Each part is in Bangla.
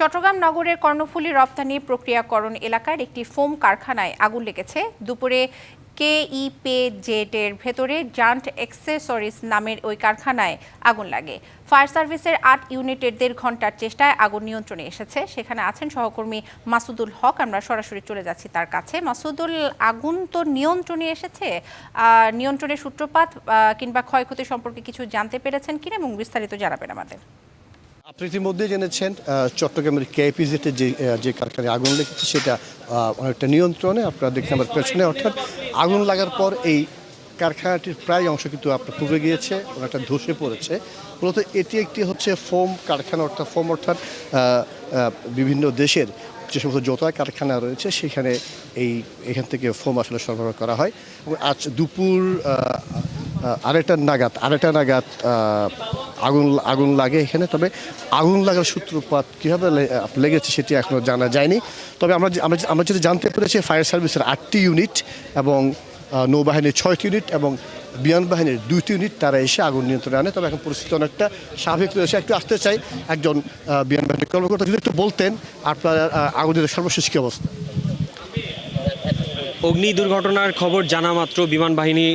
চট্টগ্রাম নগরের কর্ণফুলী রপ্তানি প্রক্রিয়াকরণ এলাকার একটি ফোম কারখানায় আগুন লেগেছে। দুপুরে কেইপে জেটের ভেতরে জান্ট এক্সেসরিজ নামের ওই কারখানায় আগুন লাগে। ফায়ার সার্ভিসের আট ইউনিটের দেড় ঘণ্টার চেষ্টায় আগুন নিয়ন্ত্রণে এসেছে। সেখানে আছেন সহকর্মী মাসুদুল হক। আমরা সরাসরি চলে যাচ্ছি তার কাছে। মাসুদুল, আগুন তো নিয়ন্ত্রণে এসেছে। নিয়ন্ত্রণের সূত্রপাত কিংবা ক্ষয়ক্ষতি সম্পর্কে কিছু জানতে পেরেছেন কিনা এবং বিস্তারিত জানাবেন আমাদের। আপনি ইতিমধ্যে জেনেছেন চট্টগ্রামের কেপিজেটে যে যে কারখানায় আগুন লেগেছে সেটা অনেকটা নিয়ন্ত্রণে আপনারা দেখছেন আমার পেছনে, অর্থাৎ আগুন লাগার পর এই কারখানাটির প্রায় অংশ কিন্তু আপনার পুড়ে গিয়েছে, অনেকটা ধসে পড়েছে। মূলত এটি একটি হচ্ছে ফোম কারখানা, অর্থাৎ ফোম অর্থাৎ বিভিন্ন দেশের যে সমস্ত জোতা কারখানা রয়েছে, সেখানে এই, এখান থেকে ফোম আসলে সরবরাহ করা হয়। এবং আজ দুপুর আড়াইটার নাগাদ আড়াইটা নাগাদ আগুন আগুন লাগে এখানে। তবে আগুন লাগার সূত্রপাত কীভাবে লেগেছে সেটি এখনও জানা যায়নি। তবে আমরা আমরা যেটা জানতে পেরেছি, ফায়ার সার্ভিসের আটটি ইউনিট এবং নৌবাহিনীর ছয়টি ইউনিট এবং বিমান বাহিনীর দুইটি ইউনিট, তারা এসে আগুন নিয়ন্ত্রণে আনে। তবে এখন পরিস্থিতি অনেকটা স্বাভাবিক রয়েছে একটু আসতে চাই, একজন বিমান বাহিনীর কর্মকর্তা যদি একটু বলতেন, আপনার আগুনের সর্বশেষ কী অবস্থা? অগ্নি দুর্ঘটনার খবর জানা মাত্র বিমান বাহিনী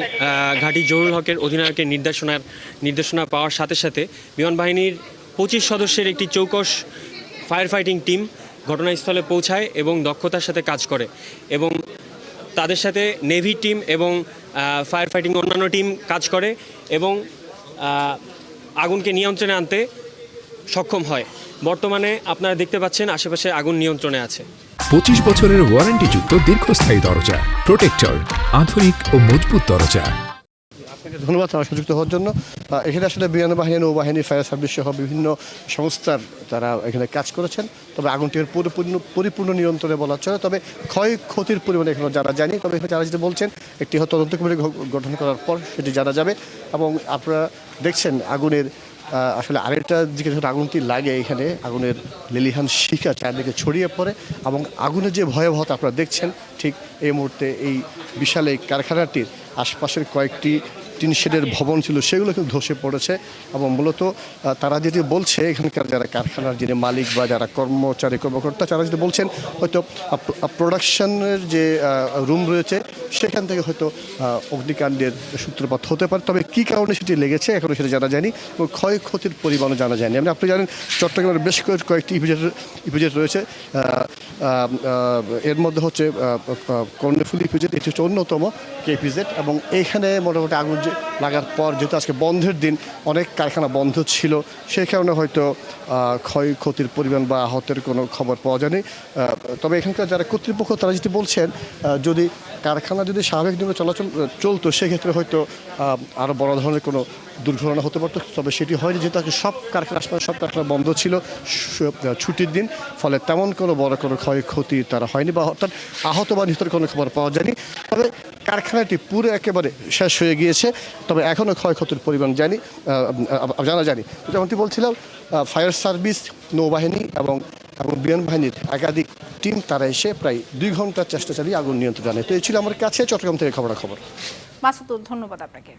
ঘাঁটি জহুরুল হকের অধিনায়কের নির্দেশনার, নির্দেশনা পাওয়ার সাথে সাথে বিমান বাহিনীর পঁচিশ সদস্যের একটি চৌকস ফায়ার ফাইটিং টিম ঘটনাস্থলে পৌঁছায় এবং দক্ষতার সাথে কাজ করে এবং তাদের সাথে নেভি টিম এবং ফায়ার ফাইটিং অন্যান্য টিম কাজ করে এবং আগুনকে নিয়ন্ত্রণে আনতে সক্ষম হয়। বর্তমানে আপনারা দেখতে পাচ্ছেন আশেপাশে আগুন নিয়ন্ত্রণে আছে। পঁচিশ বছরের ওয়ারেন্টিযুক্ত দীর্ঘস্থায়ী দরজা, প্রোটেক্টর, আধুনিক ও মজবুত দরজা। আপনাকে ধন্যবাদ আমার সুযুক্ত হওয়ার জন্য। এখানে আসলে বিমান বাহিনী নৌবাহিনী, ফায়ার সার্ভিস সহ বিভিন্ন সংস্থার তারা এখানে কাজ করেছেন। তবে আগুনটির পরিপূর্ণ পরিপূর্ণ নিয়ন্ত্রণে বলা চলে তবে ক্ষয়ক্ষতির পরিমাণ এখনও জানা যায়নি। তবে এখানে যারা যেটা বলছেন, একটি হয়তো তদন্ত কমিটি গঠন করার পর সেটি জানা যাবে এবং আপনারা দেখছেন আগুনের আসলে আরেকটা দিকে যখন আগুনটি লাগে এখানে? আগুনের লেলিহান শিখা চারদিকে ছড়িয়ে পড়ে এবং আগুনের যে ভয়াবহতা আপনারা দেখছেন, ঠিক এই মুহূর্তে এই বিশাল এই কারখানাটির আশপাশের কয়েকটি টিন শেডের ভবন ছিল, সেগুলো কিন্তু ধসে পড়েছে এবং মূলত তারা যেটি বলছে, এখানকার যারা কারখানার যিনি মালিক বা যারা কর্মচারী, কর্মকর্তা, তারা যেটি বলছেন, হয়তো প্রোডাকশনের যে রুম রয়েছে, সেখান থেকে হয়তো অগ্নিকাণ্ডের সূত্রপাত হতে পারে। তবে কী কারণে সেটি লেগেছে এখনও সেটা জানা যায়নি এবং ক্ষয়ক্ষতির পরিমাণও জানা যায়নি। আপনি জানেন, চট্টগ্রামের বেশ কয়েক- কয়েকটি ইপিজেড ইপিজেড রয়েছে এর মধ্যে হচ্ছে কর্ণফুলি ইপিজেড, এটি হচ্ছে অন্যতম কেপিজেড এবং এইখানে মোটামুটি আগুন লাগার পর যেহেতু আজকে বন্ধের দিন অনেক কারখানা বন্ধ ছিল। সেই কারণে হয়তো আহ, ক্ষয়ক্ষতির পরিমাণ বা আহতের কোনো খবর পাওয়া যায়নি। তবে এখানকার যারা কর্তৃপক্ষ তারা যেটি বলছেন যদি কারখানা যদি স্বাভাবিক নিয়মে চলাচল চলতো সেক্ষেত্রে হয়তো আরও বড় ধরনের কোনো দুর্ঘটনা হতে পারতো। তবে সেটি হয়নি যেহেতু আজকে সব কারখানা সব কারখানা বন্ধ ছিল ছুটির দিন। ফলে তেমন কোনো বড় কোনো ক্ষয়ক্ষতি তারা হয়নি বা অর্থাৎ আহত বা নিহতের কোনো খবর পাওয়া যায়নি। তবে কারখানাটি পুরো একেবারে শেষ হয়ে গিয়েছে, তবে এখনও ক্ষয়ক্ষতির পরিমাণ জানি জানা জানি যেমনটি বলছিলাম ফায়ার সার্ভিস, নৌবাহিনী এবং এবং বিমান বাহিনীর একাধিক টিম, তারা এসে প্রায় দুই ঘণ্টার চেষ্টা চালিয়ে আগুন নিয়ন্ত্রণ আনে। তো এই ছিল আমার কাছে, চট্টগ্রাম থেকে খবরাখবর। মাসুদুল, ধন্যবাদ আপনাকে।